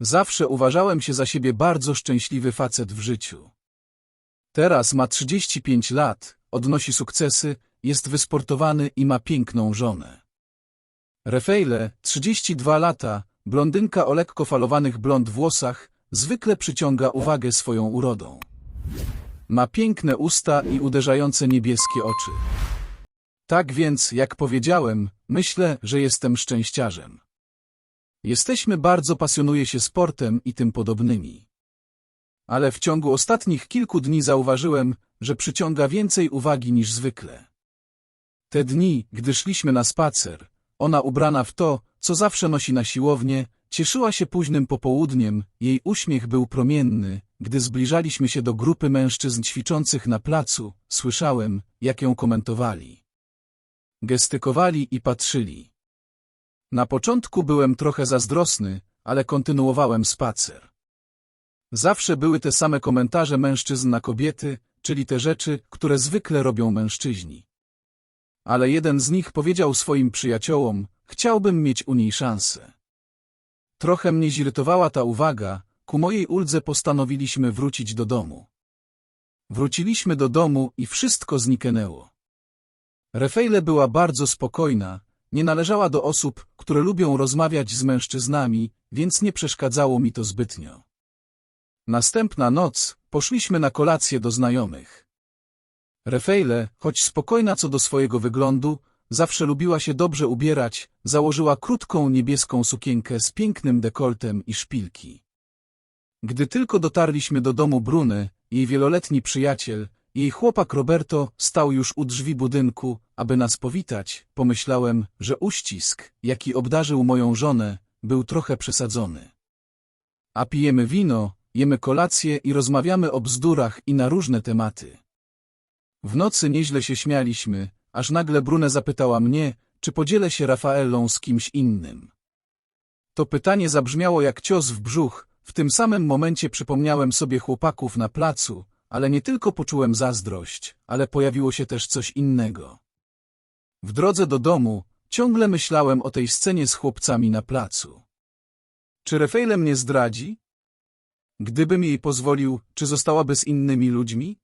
Zawsze uważałem się za siebie bardzo szczęśliwy facet w życiu. Teraz ma 35 lat, odnosi sukcesy, jest wysportowany i ma piękną żonę. Refejle, 32 lata, blondynka o lekko falowanych blond włosach, zwykle przyciąga uwagę swoją urodą. Ma piękne usta i uderzające niebieskie oczy. Tak więc, jak powiedziałem, myślę, że jestem szczęściarzem. Jesteśmy bardzo pasjonuje się sportem i tym podobnymi. Ale w ciągu ostatnich kilku dni zauważyłem, że przyciąga więcej uwagi niż zwykle. Te dni, gdy szliśmy na spacer, ona ubrana w to, co zawsze nosi na siłownię, cieszyła się późnym popołudniem, jej uśmiech był promienny, gdy zbliżaliśmy się do grupy mężczyzn ćwiczących na placu, słyszałem, jak ją komentowali. Gestykowali i patrzyli. Na początku byłem trochę zazdrosny, ale kontynuowałem spacer. Zawsze były te same komentarze mężczyzn na kobiety, czyli te rzeczy, które zwykle robią mężczyźni. Ale jeden z nich powiedział swoim przyjaciołom, chciałbym mieć u niej szansę. Trochę mnie zirytowała ta uwaga, ku mojej uldze postanowiliśmy wrócić do domu. Wróciliśmy do domu i wszystko zniknęło. Refejle była bardzo spokojna, nie należała do osób, które lubią rozmawiać z mężczyznami, więc nie przeszkadzało mi to zbytnio. Następna noc poszliśmy na kolację do znajomych. Refejle, choć spokojna co do swojego wyglądu, zawsze lubiła się dobrze ubierać, założyła krótką niebieską sukienkę z pięknym dekoltem i szpilki. Gdy tylko dotarliśmy do domu Bruny, jej wieloletni przyjaciel, jej chłopak Roberto stał już u drzwi budynku, aby nas powitać, pomyślałem, że uścisk, jaki obdarzył moją żonę, był trochę przesadzony. A pijemy wino, jemy kolację i rozmawiamy o bzdurach i na różne tematy. W nocy nieźle się śmialiśmy, aż nagle Brune zapytała mnie, czy podzielę się Rafaelą z kimś innym. To pytanie zabrzmiało jak cios w brzuch, w tym samym momencie przypomniałem sobie chłopaków na placu, ale nie tylko poczułem zazdrość, ale pojawiło się też coś innego. W drodze do domu ciągle myślałem o tej scenie z chłopcami na placu. Czy Refejle mnie zdradzi? Gdybym jej pozwolił, czy zostałaby z innymi ludźmi?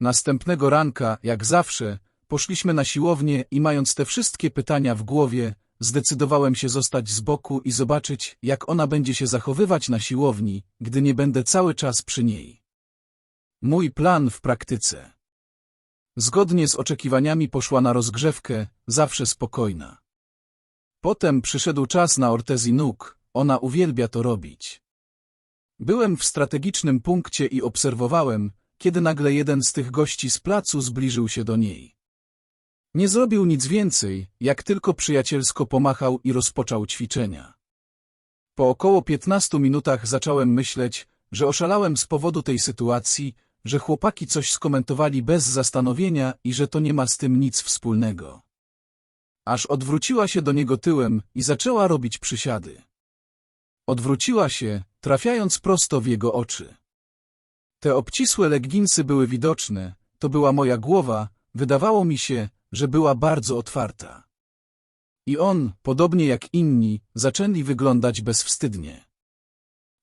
Następnego ranka, jak zawsze, poszliśmy na siłownię i mając te wszystkie pytania w głowie, zdecydowałem się zostać z boku i zobaczyć, jak ona będzie się zachowywać na siłowni, gdy nie będę cały czas przy niej. Mój plan w praktyce. Zgodnie z oczekiwaniami poszła na rozgrzewkę, zawsze spokojna. Potem przyszedł czas na ortezji nóg, ona uwielbia to robić. Byłem w strategicznym punkcie i obserwowałem, kiedy nagle jeden z tych gości z placu zbliżył się do niej. Nie zrobił nic więcej, jak tylko przyjacielsko pomachał i rozpoczął ćwiczenia. Po około 15 minutach zacząłem myśleć, że oszalałem z powodu tej sytuacji, że chłopaki coś skomentowali bez zastanowienia i że to nie ma z tym nic wspólnego. Aż odwróciła się do niego tyłem i zaczęła robić przysiady. Odwróciła się, trafiając prosto w jego oczy. Te obcisłe legginsy były widoczne, to była moja głowa, wydawało mi się, że była bardzo otwarta. I on, podobnie jak inni, zaczęli wyglądać bezwstydnie.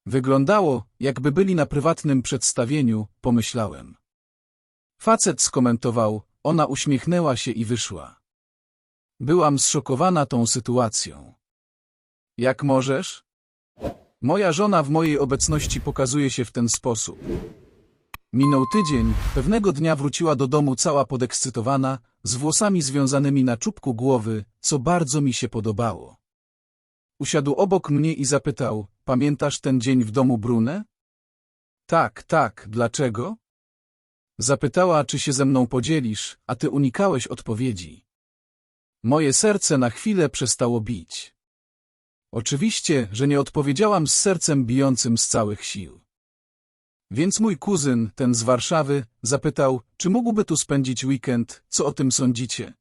Wyglądało, jakby byli na prywatnym przedstawieniu, pomyślałem. Facet skomentował, ona uśmiechnęła się i wyszła. Byłam zszokowana tą sytuacją. Jak możesz? Moja żona w mojej obecności pokazuje się w ten sposób. Minął tydzień, pewnego dnia wróciła do domu cała podekscytowana, z włosami związanymi na czubku głowy, co bardzo mi się podobało. Usiadł obok mnie i zapytał, pamiętasz ten dzień w domu Brune? Tak, tak, dlaczego? Zapytała, czy się ze mną podzielisz, a ty unikałeś odpowiedzi. Moje serce na chwilę przestało bić. Oczywiście, że nie odpowiedziałam z sercem bijącym z całych sił. Więc mój kuzyn, ten z Warszawy, zapytał, czy mógłby tu spędzić weekend, co o tym sądzicie?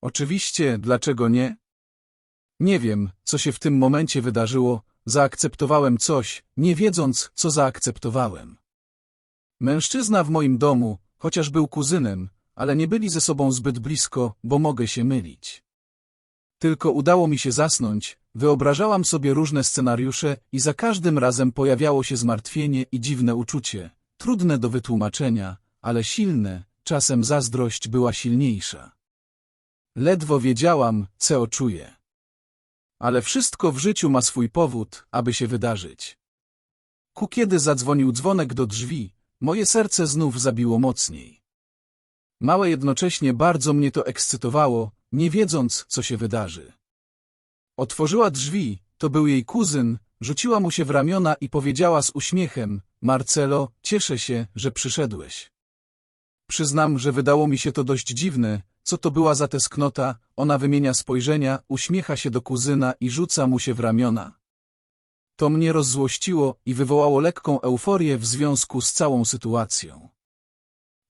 Oczywiście, dlaczego nie? Nie wiem, co się w tym momencie wydarzyło, zaakceptowałem coś, nie wiedząc, co zaakceptowałem. Mężczyzna w moim domu, chociaż był kuzynem, ale nie byli ze sobą zbyt blisko, bo mogę się mylić. Tylko udało mi się zasnąć, Wyobrażałam sobie różne scenariusze i za każdym razem pojawiało się zmartwienie i dziwne uczucie, trudne do wytłumaczenia, ale silne, czasem zazdrość była silniejsza. Ledwo wiedziałam, co czuję. Ale wszystko w życiu ma swój powód, aby się wydarzyć. Ku kiedy zadzwonił dzwonek do drzwi, moje serce znów zabiło mocniej. Małe jednocześnie bardzo mnie to ekscytowało, nie wiedząc, co się wydarzy. Otworzyła drzwi, to był jej kuzyn, rzuciła mu się w ramiona i powiedziała z uśmiechem, Marcelo, cieszę się, że przyszedłeś. Przyznam, że wydało mi się to dość dziwne, co to była za tesknota, ona wymienia spojrzenia, uśmiecha się do kuzyna i rzuca mu się w ramiona. To mnie rozzłościło i wywołało lekką euforię w związku z całą sytuacją.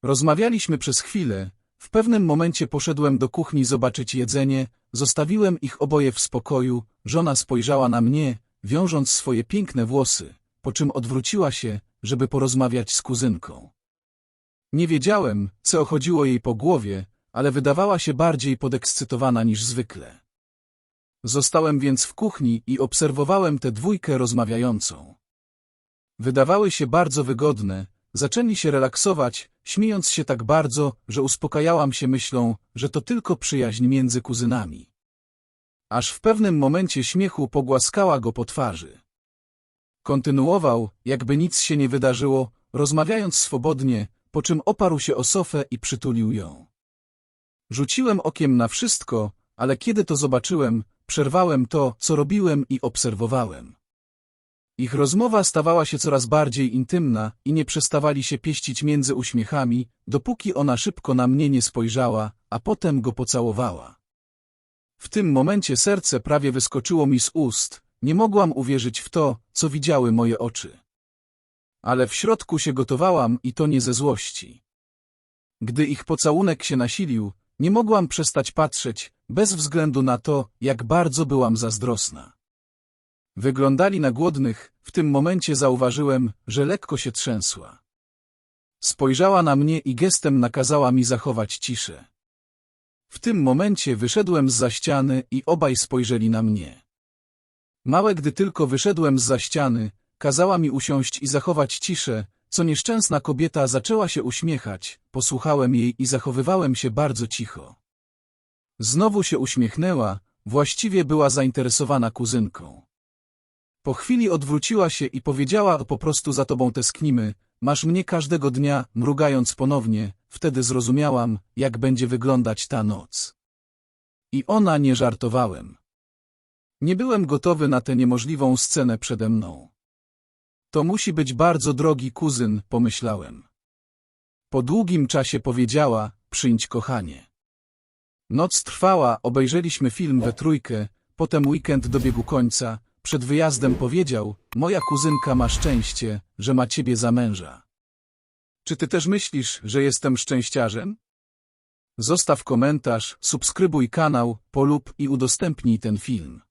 Rozmawialiśmy przez chwilę, w pewnym momencie poszedłem do kuchni zobaczyć jedzenie, zostawiłem ich oboje w spokoju, żona spojrzała na mnie, wiążąc swoje piękne włosy, po czym odwróciła się, żeby porozmawiać z kuzynką. Nie wiedziałem, co chodziło jej po głowie, ale wydawała się bardziej podekscytowana niż zwykle. Zostałem więc w kuchni i obserwowałem tę dwójkę rozmawiającą. Wydawały się bardzo wygodne, zaczęli się relaksować, śmiejąc się tak bardzo, że uspokajałam się myślą, że to tylko przyjaźń między kuzynami. Aż w pewnym momencie śmiechu pogłaskała go po twarzy. Kontynuował, jakby nic się nie wydarzyło, rozmawiając swobodnie, po czym oparł się o sofę i przytulił ją. Rzuciłem okiem na wszystko, ale kiedy to zobaczyłem, przerwałem to, co robiłem i obserwowałem. Ich rozmowa stawała się coraz bardziej intymna i nie przestawali się pieścić między uśmiechami, dopóki ona szybko na mnie nie spojrzała, a potem go pocałowała. W tym momencie serce prawie wyskoczyło mi z ust, nie mogłam uwierzyć w to, co widziały moje oczy. Ale w środku się gotowałam i to nie ze złości. Gdy ich pocałunek się nasilił, nie mogłam przestać patrzeć, bez względu na to, jak bardzo byłam zazdrosna. Wyglądali na głodnych, w tym momencie zauważyłem, że lekko się trzęsła. Spojrzała na mnie i gestem nakazała mi zachować ciszę. W tym momencie wyszedłem z za ściany i obaj spojrzeli na mnie. Małe gdy tylko wyszedłem z za ściany, kazała mi usiąść i zachować ciszę, co nieszczęsna kobieta zaczęła się uśmiechać, posłuchałem jej i zachowywałem się bardzo cicho. Znowu się uśmiechnęła, właściwie była zainteresowana kuzynką. Po chwili odwróciła się i powiedziała po prostu za tobą tesknimy, masz mnie każdego dnia, mrugając ponownie, wtedy zrozumiałam, jak będzie wyglądać ta noc. I ona nie żartowałem. Nie byłem gotowy na tę niemożliwą scenę przede mną. To musi być bardzo drogi kuzyn, pomyślałem. Po długim czasie powiedziała, przyjdź kochanie. Noc trwała, obejrzeliśmy film we trójkę, potem weekend dobiegł końca, przed wyjazdem powiedział, moja kuzynka ma szczęście, że ma ciebie za męża. Czy ty też myślisz, że jestem szczęściarzem? Zostaw komentarz, subskrybuj kanał, polub i udostępnij ten film.